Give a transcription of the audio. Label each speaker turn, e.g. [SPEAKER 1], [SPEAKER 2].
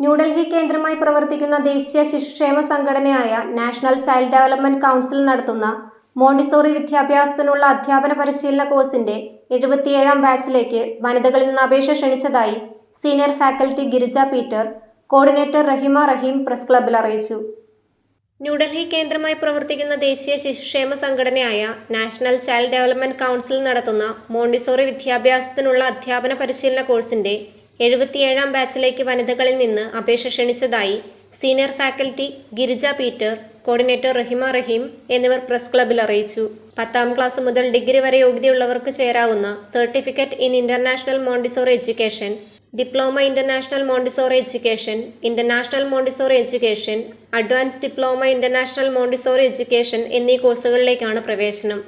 [SPEAKER 1] ന്യൂഡൽഹി കേന്ദ്രമായി പ്രവർത്തിക്കുന്ന ദേശീയ ശിശുക്ഷേമ സംഘടനയായ നാഷണൽ ചൈൽഡ് ഡെവലപ്മെന്റ് കൗൺസിൽ നടത്തുന്ന മോണ്ടിസോറി വിദ്യാഭ്യാസത്തിനുള്ള അധ്യാപന പരിശീലന കോഴ്സിന്റെ എഴുപത്തിയേഴാം ബാച്ചിലേക്ക് വനിതകളിൽ നിന്ന് അപേക്ഷ ക്ഷണിച്ചതായി senior faculty Girija Peter coordinator Rahima Rahim press ക്ലബ്ബിൽ അറിയിച്ചു. ന്യൂഡൽഹി കേന്ദ്രമായി പ്രവർത്തിക്കുന്ന ദേശീയ ശിശുക്ഷേമ സംഘടനയായ നാഷണൽ ചൈൽഡ് ഡെവലപ്മെന്റ് കൗൺസിൽ നടത്തുന്ന മോണ്ടിസോറി വിദ്യാഭ്യാസത്തിനുള്ള അധ്യാപന പരിശീലന കോഴ്സിന്റെ എഴുപത്തിയേഴാം ബാച്ചിലേക്ക് വനിതകളിൽ നിന്ന് അപേക്ഷ ക്ഷണിച്ചതായി senior faculty Girija Peter coordinator Rahima Rahim എന്നിവർ പ്രസ് ക്ലബ്ബിൽ അറിയിച്ചു. പത്താം ക്ലാസ് മുതൽ ഡിഗ്രി വരെ യോഗ്യതയുള്ളവർക്ക് ചേരാവുന്ന certificate in international Montessori education diploma international Montessori education international Montessori education advance diploma international Montessori education എന്നീ കോഴ്സുകളിലേക്കാണ് പ്രവേശനം.